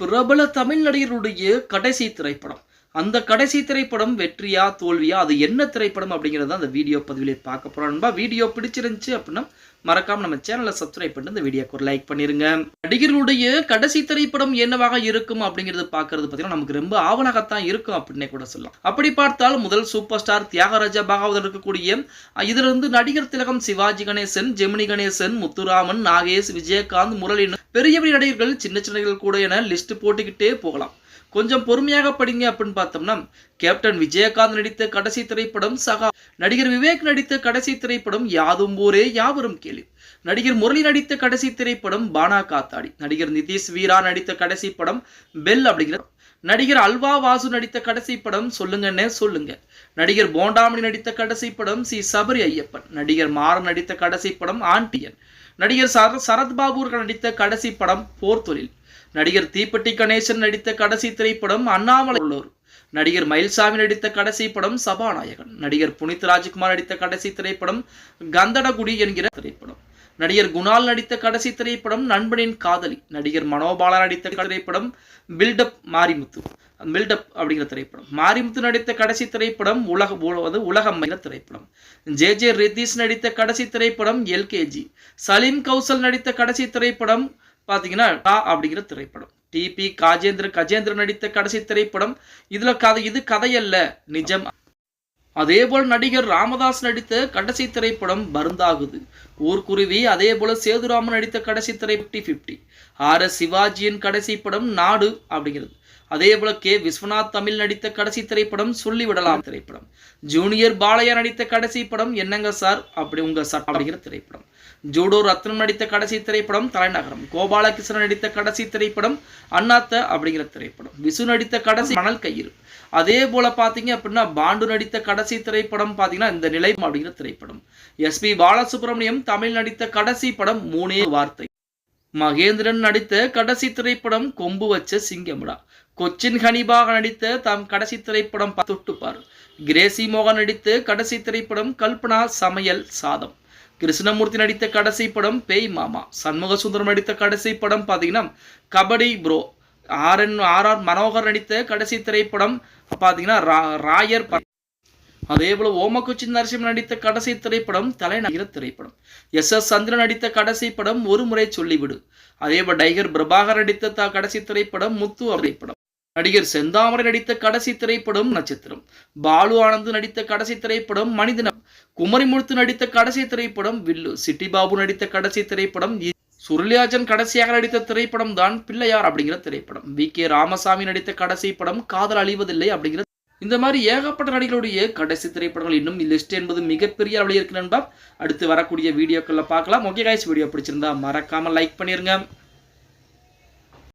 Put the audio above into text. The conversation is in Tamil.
பிரபல தமிழ் நடிகருடைய கடைசி திரைப்படம். அந்த கடைசி திரைப்படம் வெற்றியா தோல்வியா அது என்ன திரைப்படம் அப்படிங்கிறத அந்த வீடியோ பதிவிலே பார்க்க போகிறோம் நண்பா வீடியோ பிடிச்சிருந்துச்சு அப்படின்னா மறக்காம நம்ம சேனலை சப்ஸ்கிரைப் பண்ணிட்டு இந்த வீடியோக்கு ஒரு லைக் பண்ணிருங்க. நடிகர்களுடைய கடைசி திரைப்படம் என்னவாக இருக்கும் அப்படிங்கிறது பார்க்கறது பார்த்தீங்கன்னா நமக்கு ரொம்ப ஆவலாகத்தான் இருக்கும் அப்படின்னே கூட சொல்லலாம். அப்படி பார்த்தால் முதல் சூப்பர் ஸ்டார் தியாகராஜா பாகவதர் இருக்கக்கூடிய இதிலிருந்து இதுல இருந்து நடிகர் திலகம் சிவாஜி கணேசன் ஜெமினி கணேசன் முத்துராமன் நாகேஷ் விஜயகாந்த் முரளின் பெரிய பெரிய நடிகர்கள் சின்ன சின்ன கூட என லிஸ்ட் போட்டுக்கிட்டே போகலாம். கொஞ்சம் பொறுமையாக படிங்க அப்படின்னு பார்த்தோம்னா கேப்டன் விஜயகாந்த் நடித்த கடைசி திரைப்படம் சகா. நடிகர் விவேக் நடித்த கடைசி திரைப்படம் யாதும் ஊரே யாவரும் கேள்வி நடிகர் முரளி நடித்த கடைசி திரைப்படம் பானா காத்தாடி. நடிகர் நிதிஷ் வீரா நடித்த கடைசி படம் பெல் அப்படிங்கிற நடிகர் அல்வா வாசு நடித்த கடைசி படம் சொல்லுங்கன்னே சொல்லுங்க. நடிகர் போண்டாமணி நடித்த கடைசி படம் சி. சபரி ஐயப்பன். நடிகர் மாறன் நடித்த கடைசி படம் ஆண்டியன். நடிகர் சர சரத்பாபு நடித்த கடைசி படம் போர்த்தொழில். நடிகர் தீப்பெட்டி கணேசன் நடித்த கடைசி திரைப்படம் அண்ணாமலை உள்ளூர். நடிகர் மயில்சாமி நடித்த கடைசி படம் சபாநாயகன். நடிகர் புனித் ராஜ்குமார் நடித்த கடைசி திரைப்படம் கந்தடகுடி என்கிற திரைப்படம். நடிகர் குணால் நடித்த கடைசி திரைப்படம் நண்பனின் காதலி. நடிகர் மனோபாலா நடித்த திரைப்படம் பில்டப் மாரிமுத்து. பில்டப் அப்படிங்கிற திரைப்படம். மாரிமுத்து நடித்த கடைசி திரைப்படம் உலக அது உலகம் திரைப்படம். ஜே ஜே ரித்தீஷ் நடித்த கடைசி திரைப்படம் எல்கேஜி. சலீம் கௌசல் நடித்த கடைசி திரைப்படம் பார்த்தீங்கன்னா அப்படிங்கிற திரைப்படம். டிபி காஜேந்திர கஜேந்திர நடித்த கடைசி திரைப்படம். இதுல கதை இது கதையல்ல. நிஜம். அதே போல் நடிகர் ராமதாஸ் நடித்த கடைசி திரைப்படம் பருந்தாகுது. ஊர்க்குருவி அதே போல சேதுராமன் நடித்த கடைசி திரை ஃபிஃப்டி ஃபிஃப்டி ஆர் எஸ் சிவாஜியின் கடைசி படம் நாடு அப்படிங்கிறது. அதே போல கே. விஸ்வநாத் தமிழ் நடித்த கடைசி திரைப்படம் சொல்லிவிடலாம் திரைப்படம். ஜூனியர் பாலையா நடித்த கடைசி படம் என்னங்க சார்? அப்படி உங்க சார் அப்படிங்கிற திரைப்படம். ஜூடோ ரத்னம் நடித்த கடைசி திரைப்படம் தலைநகரம். கோபாலகிருஷ்ணன் நடித்த கடைசி திரைப்படம் அண்ணாத்த அப்படிங்கிற திரைப்படம். விசு நடித்த கடைசி மணல் கயிறு. அதே போல பாத்தீங்க அப்படின்னா பாண்டு நடித்த கடைசி திரைப்படம் பாத்தீங்கன்னா இந்த நிலை அப்படிங்கிற திரைப்படம். எஸ்பி பாலசுப்ரமணியம் தமிழ் நடித்த கடைசி படம் மூணே வார்த்தை. மகேந்திரன் நடித்த கடைசி திரைப்படம் கொம்பு வச்ச சிங்கம்டா. கொச்சின் ஹனிபாக நடித்த தாம் கடைசி திரைப்படம் தொட்டுப்பார். கிரேசி மோகன் நடித்து கடைசி திரைப்படம் கல்பனா சமையல் சாதம். கிருஷ்ணமூர்த்தி நடித்த கடைசி படம் பேய் மாமா. சண்முக சுந்தரம் நடித்த கடைசி படம் பார்த்தீங்கன்னா kabaddi bro R N R R Manohar நடித்த கடைசி திரைப்படம் பார்த்தீங்கன்னா ராயர் அதே போல ஓமக்குச்சி நரசிம்மன் நடித்த கடைசி திரைப்படம் தலைநகர திரைப்படம். எஸ் எஸ் சந்திரன் நடித்த கடைசி படம் ஒரு முறை சொல்லிவிடு. அதே போல டைகர் பிரபாகர் நடித்த த- கடைசி திரைப்படம் முத்து திரைப்படம். நடிகர் செந்தாமரை நடித்த கடைசி திரைப்படம் நட்சத்திரம். பாலு ஆனந்த் நடித்த கடைசி திரைப்படம் குமரி முழுத்து நடித்த கடைசி திரைப்படம் வில்லு சிட்டி பாபு நடித்த கடைசி திரைப்படம் சுருளியாஜன் கடைசியாக நடித்த திரைப்படம் தான் பிள்ளையார் அப்படிங்கிற திரைப்படம். வி. கே. ராமசாமி நடித்த கடைசி படம் காதல் அழிவதில்லை அப்படிங்கிற இந்த மாதிரி ஏகப்பட்ட நடிகர்களுடைய கடைசி திரைப்படங்கள் இன்னும் லிஸ்ட் என்பது மிகப்பெரிய அளவில் இருக்கு நண்பா. அடுத்து வரக்கூடிய வீடியோக்களில் பார்க்கலாம். ஓகே கைஸ் வீடியோ பிடிச்சிருந்தா மறக்காம லைக் பண்ணிருங்க.